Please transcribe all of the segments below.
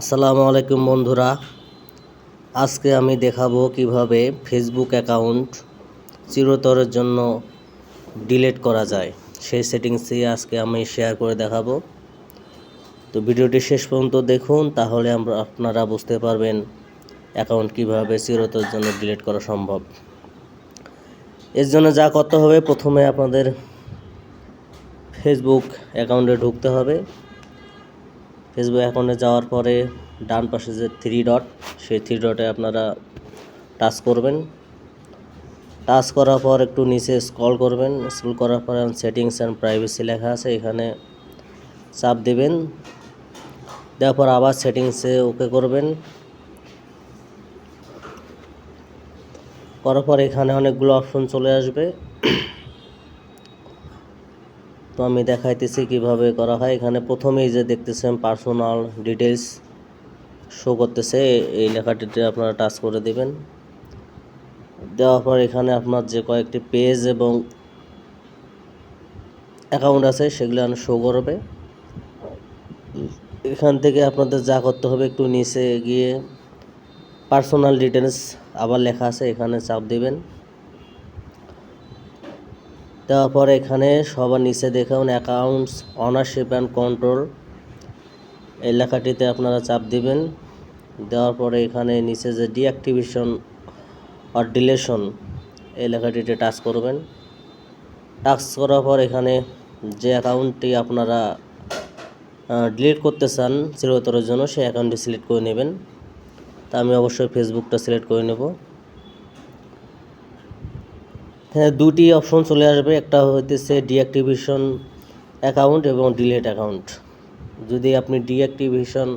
আসসালামু আলাইকুম বন্ধুরা। আজকে আমি দেখাবো কীভাবে ফেসবুক অ্যাকাউন্ট চিরতরের জন্য ডিলিট করা যায়। সেই সেটিংসই আজকে আমি শেয়ার করে দেখাবো। তো ভিডিওটি শেষ পর্যন্ত দেখুন, তাহলে আমরা আপনারা বুঝতে পারবেন অ্যাকাউন্ট কীভাবে চিরতরের জন্য ডিলিট করা সম্ভব। এর জন্য যা করতে হবে, প্রথমে আপনাদের ফেসবুক অ্যাকাউন্টে ঢুকতে হবে। ফেসবুক অ্যাকাউন্টে যাওয়ার পরে ডান পাশে যে থ্রি ডট সেই থ্রি ডটে আপনারা টাচ করবেন। টাচ করার পর একটু নিচে স্ক্রল করবেন। স্ক্রল করার পর সেটিংস অ্যান্ড প্রাইভেসি লেখা আছে, এখানে চাপ দেবেন। দেওয়ার পর আবার সেটিংসে ওকে করবেন। করার পর এখানে অনেকগুলো অপশন চলে আসবে। তো আমি দেখাইতেছি কীভাবে করা হয়। এখানে প্রথমেই যে দেখতেছেন পার্সোনাল ডিটেলস শো করতেছে, এই লেখাটিতে আপনারা টাচ করে দেবেন। দেওয়ার পর এখানে আপনার যে কয়েকটি পেজ এবং অ্যাকাউন্ট আছে, সেগুলো আমি শো করবে। এখান থেকে আপনাদের যা করতে হবে, একটু নিচে গিয়ে পার্সোনাল ডিটেলস আবার লেখা আছে, এখানে চাপ দিবেন। দেওয়ার পর এখানে সবার নিচে দেখুন অ্যাকাউন্টস অনারশিপ অ্যান্ড কন্ট্রোল এই লেখাটিতে আপনারা চাপ দিবেন। দেওয়ার পরে এখানে নিচে যে ডিঅ্যাক্টিভেশন আর ডিলেশন এই লেখাটিতে টাচ করবেন। টাচ করার পর এখানে যে অ্যাকাউন্টটি আপনারা ডিলিট করতে চান চিরতরের জন্য সেই অ্যাকাউন্টটি সিলেক্ট করে নেবেন। তা আমি অবশ্যই ফেসবুকটা সিলেক্ট করে নেব। হ্যাঁ দুটি অপশন চলে আসবে। একটা হইতেছে ডিঅ্যাক্টিভেশন অ্যাকাউন্ট এবং ডিলেট অ্যাকাউন্ট যদি আপনি ডিঅ্যাক্টিভেশন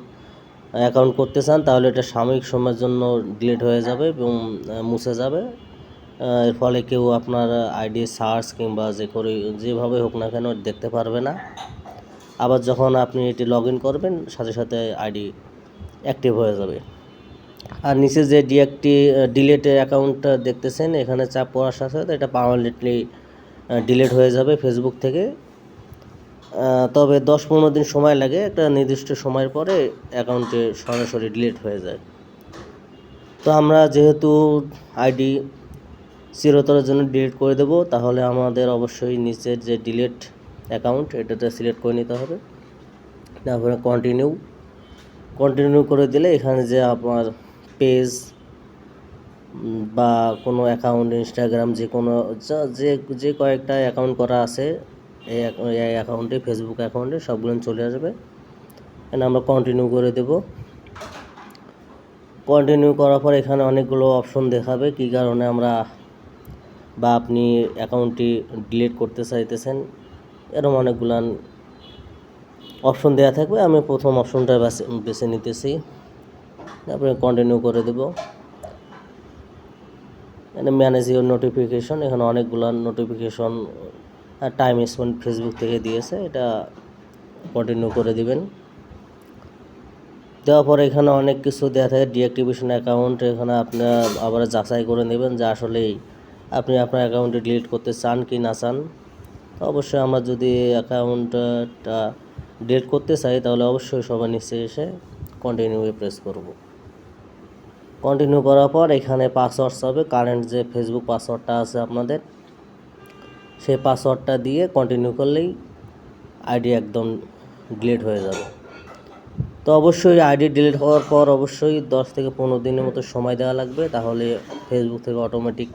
অ্যাকাউন্ট করতে চান, তাহলে এটা সাময়িক সময়ের জন্য ডিলেট হয়ে যাবে এবং মুছে যাবে। এর ফলে কেউ আপনার আইডি সার্চ কিংবা যে করে, যেভাবে হোক না কেন দেখতে পারবে না। আবার যখন আপনি এটি লগ করবেন, সাথে সাথে আইডি অ্যাক্টিভ হয়ে যাবে। আর নিচে যে ডিএক্টি ডিলেট অ্যাকাউন্টটা দেখতেছেন, এখানে চাপ পড়ার সাথে সাথে এটা পারমানেন্টলি ডিলেট হয়ে যাবে ফেসবুক থেকে। তবে দশ পনেরো দিন সময় লাগে, একটা নির্দিষ্ট সময়ের পরে অ্যাকাউন্টে সরাসরি ডিলিট হয়ে যায়। তো আমরা যেহেতু আইডি চিরতরের জন্য ডিলিট করে দেব, তাহলে আমাদের অবশ্যই নিচের যে ডিলেট অ্যাকাউন্ট এটাতে সিলেক্ট করে নিতে হবে। তারপরে কন্টিনিউ কন্টিনিউ করে দিলে এখানে যে আপনার পেজ বা কোনো অ্যাকাউন্ট ইনস্টাগ্রাম যে কোনো, যে যে কয়েকটা অ্যাকাউন্ট করা আছে, এই অ্যাকাউন্টে ফেসবুক অ্যাকাউন্টে সবগুলো চলে আসবে। এখানে আমরা কন্টিনিউ করে দেব। কন্টিনিউ করার পর এখানে অনেকগুলো অপশন দেখাবে, কী কারণে আমরা বা আপনি অ্যাকাউন্টটি ডিলিট করতে চাইতেছেন এরকম অনেকগুলান অপশন দেওয়া থাকবে। আমি প্রথম অপশনটা বেছে নিতেছি। তারপরে কন্টিনিউ করে দেব। এখানে ম্যানেজ ইউর নোটিফিকেশন এখানে অনেকগুলো নোটিফিকেশন টাইম স্পেন্ড ফেসবুক থেকে দিয়েছে, এটা কন্টিনিউ করে দিবেন। দেওয়ার পরে এখানে অনেক কিছু দেওয়া থাকে ডিঅ্যাক্টিভেশন অ্যাকাউন্ট এখানে আপনার আবার যাচাই করে নেবেন যে আসলেই আপনি আপনার অ্যাকাউন্টে ডিলিট করতে চান কি না চান। তো অবশ্যই আমরা যদি অ্যাকাউন্টটা ডিলিট করতে চাই, তাহলে অবশ্যই সবার নিচে এসে কন্টিনিউয়ে প্রেস করব। কন্টিনিউ করার পর এখানে পাসওয়ার্ডস হবে কারেন্ট যে ফেসবুক পাসওয়ার্ডটা আছে আপনাদের, সেই পাসওয়ার্ডটা দিয়ে কন্টিনিউ করলেই আইডি একদম ডিলিট হয়ে যাবে। তো অবশ্যই আইডি ডিলিট হওয়ার পর অবশ্যই দশ থেকে পনেরো দিনের মতো সময় দেওয়া লাগবে, তাহলে ফেসবুক থেকে অটোমেটিক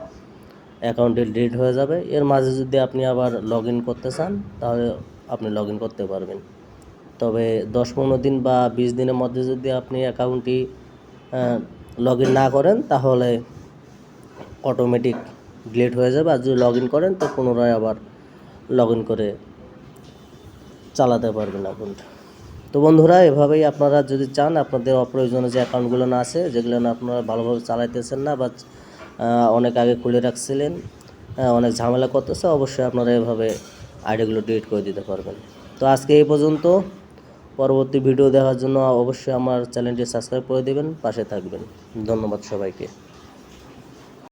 অ্যাকাউন্টে ডিলিট হয়ে যাবে। এর মাঝে যদি আপনি আবার লগ করতে চান, তাহলে আপনি লগ করতে পারবেন। তবে দশ পনেরো দিন বা বিশ দিনের মধ্যে যদি আপনি অ্যাকাউন্টটি লগ ইন না করেন, তাহলে অটোমেটিক ডিলিট হয়ে যাবে। আর যদি লগ ইন করেন, তো পুনরায় আবার লগ ইন করে চালাতে পারবেন অ্যাকাউন্ট তো বন্ধুরা, এভাবেই আপনারা যদি চান, আপনাদের অপ্রয়োজনীয় যে অ্যাকাউন্টগুলো না আছে, যেগুলো আপনারা ভালোভাবে চালাইতেছেন না বা অনেক আগে খুলে রাখছিলেন অনেক ঝামেলা করতেছে, অবশ্যই আপনারা এভাবে আইডিগুলো ডিলিট করে দিতে পারবেন। তো আজকে এই পর্যন্ত। পরবর্তী ভিডিও দেখার জন্য অবশ্যই আমার চ্যানেলটি সাবস্ক্রাইব করে দেবেন পাশে থাকবেন। ধন্যবাদ সবাইকে।